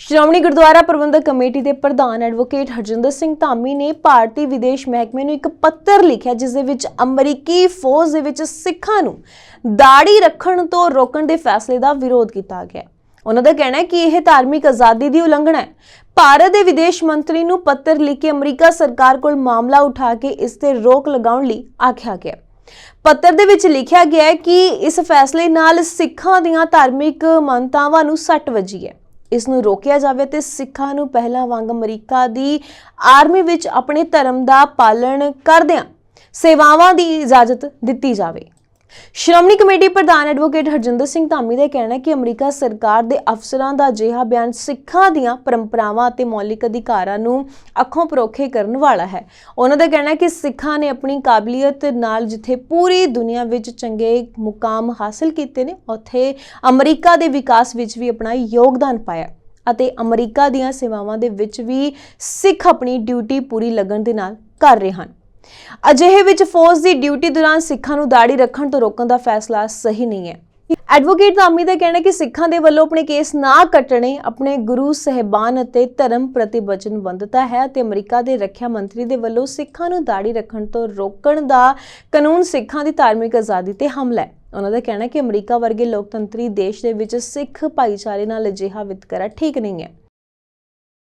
ਸ਼੍ਰੋਮਣੀ ਗੁਰਦੁਆਰਾ ਪ੍ਰਬੰਧਕ committee ਦੇ ਪ੍ਰਧਾਨ advocate Harjinder Singh Dhami ਨੇ ਭਾਰਤੀ ਵਿਦੇਸ਼ ਮਹਿਕਮੇ ਨੂੰ ਇੱਕ ਪੱਤਰ ਲਿਖਿਆ, ਜਿਸ ਦੇ ਵਿੱਚ ਅਮਰੀਕੀ ਫੌਜ ਦੇ ਵਿੱਚ ਸਿੱਖਾਂ ਨੂੰ ਦਾੜੀ ਰੱਖਣ ਤੋਂ ਰੋਕਣ ਦੇ ਫੈਸਲੇ ਦਾ ਵਿਰੋਧ ਕੀਤਾ ਗਿਆ। ਉਹਨਾਂ ਦਾ ਕਹਿਣਾ ਹੈ ਕਿ ਇਹ ਧਾਰਮਿਕ ਆਜ਼ਾਦੀ ਦੀ ਉਲੰਘਣਾ ਹੈ। ਭਾਰਤ ਦੇ ਵਿਦੇਸ਼ ਮੰਤਰੀ ਨੂੰ ਪੱਤਰ ਲਿਖ ਕੇ ਅਮਰੀਕਾ ਸਰਕਾਰ ਕੋਲ ਮਾਮਲਾ ਉਠਾ ਕੇ ਇਸ ਤੇ ਰੋਕ ਲਗਾਉਣ ਲਈ ਆਖਿਆ ਗਿਆ। ਪੱਤਰ ਦੇ ਵਿੱਚ ਲਿਖਿਆ ਗਿਆ ਹੈ ਕਿ ਇਸ ਫੈਸਲੇ ਨਾਲ ਸਿੱਖਾਂ ਦੀਆਂ ਧਾਰਮਿਕ ਮੰਨਤਾਵਾਂ ਨੂੰ ਸੱਟ ਵੱਜੀ ਹੈ। ਇਸ ਨੂੰ ਰੋਕਿਆ ਜਾਵੇ ਤੇ ਸਿੱਖਾਂ ਨੂੰ ਪਹਿਲਾਂ ਵਾਂਗ ਅਮਰੀਕਾ ਦੀ ਆਰਮੀ ਵਿੱਚ ਆਪਣੇ ਧਰਮ ਦਾ ਪਾਲਣ ਕਰਦਿਆਂ ਸੇਵਾਵਾਂ ਦੀ ਇਜਾਜ਼ਤ ਦਿੱਤੀ ਜਾਵੇ। ਸ਼੍ਰੋਮਣੀ ਕਮੇਟੀ ਪ੍ਰਧਾਨ ਐਡਵੋਕੇਟ ਹਰਜਿੰਦਰ ਸਿੰਘ ਧਾਮੀ ਦਾ ਕਹਿਣਾ ਹੈ ਕਿ ਅਮਰੀਕਾ ਸਰਕਾਰ ਦੇ ਅਫਸਰਾਂ ਦਾ ਅਜਿਹਾ ਬਿਆਨ ਸਿੱਖਾਂ ਦੀਆਂ ਪਰੰਪਰਾਵਾਂ ਅਤੇ ਮੌਲਿਕ ਅਧਿਕਾਰਾਂ ਨੂੰ ਅੱਖੋਂ ਪਰੋਖੇ ਕਰਨ ਵਾਲਾ ਹੈ। ਉਹਨਾਂ ਦਾ ਕਹਿਣਾ ਹੈ ਕਿ ਸਿੱਖਾਂ ਨੇ ਆਪਣੀ ਕਾਬਲੀਅਤ ਨਾਲ ਜਿੱਥੇ ਪੂਰੀ ਦੁਨੀਆ ਵਿੱਚ ਚੰਗੇ ਮੁਕਾਮ ਹਾਸਲ ਕੀਤੇ ਨੇ, ਉੱਥੇ ਅਮਰੀਕਾ ਦੇ ਵਿਕਾਸ ਵਿੱਚ ਵੀ ਆਪਣਾ ਯੋਗਦਾਨ ਪਾਇਆ ਅਤੇ ਅਮਰੀਕਾ ਦੀਆਂ ਸੇਵਾਵਾਂ ਦੇ ਵਿੱਚ ਵੀ ਸਿੱਖ ਆਪਣੀ ਡਿਊਟੀ ਪੂਰੀ ਲੱਗਣ ਦੇ ਨਾਲ ਕਰ ਰਹੇ ਹਨ। ਅਜਿਹੇ ਵਿੱਚ ਫੌਜ ਦੀ ਡਿਊਟੀ ਦੌਰਾਨ ਸਿੱਖਾਂ ਨੂੰ ਦਾੜੀ ਰੱਖਣ ਤੋਂ ਰੋਕਣ ਦਾ ਫੈਸਲਾ ਸਹੀ ਨਹੀਂ ਹੈ। ਐਡਵੋਕੇਟ ਧਾਮੀ ਦਾ ਕਹਿਣਾ ਕਿ ਸਿੱਖਾਂ ਦੇ ਵੱਲੋਂ ਆਪਣੇ ਕੇਸ ਨਾ ਕੱਟਣੇ ਆਪਣੇ ਗੁਰੂ ਸਹਿਬਾਨ ਅਤੇ ਧਰਮ ਪ੍ਰਤੀ ਵਚਨਬੱਧਤਾ ਹੈ ਤੇ ਅਮਰੀਕਾ ਦੇ ਰੱਖਿਆ ਮੰਤਰੀ ਦੇ ਵੱਲੋਂ ਸਿੱਖਾਂ ਨੂੰ ਦਾੜੀ ਰੱਖਣ ਤੋਂ ਰੋਕਣ ਦਾ ਕਾਨੂੰਨ ਸਿੱਖਾਂ ਦੀ ਧਾਰਮਿਕ ਆਜ਼ਾਦੀ ਤੇ ਹਮਲਾ ਹੈ। ਉਹਨਾਂ ਦਾ ਕਹਿਣਾ ਹੈ ਕਿ ਅਮਰੀਕਾ ਵਰਗੇ ਲੋਕਤੰਤਰੀ ਦੇਸ਼ ਦੇ ਵਿੱਚ ਸਿੱਖ ਭਾਈਚਾਰੇ ਨਾਲ ਅਜਿਹਾ ਵਿਤਕਰਾ ਠੀਕ ਨਹੀਂ ਹੈ।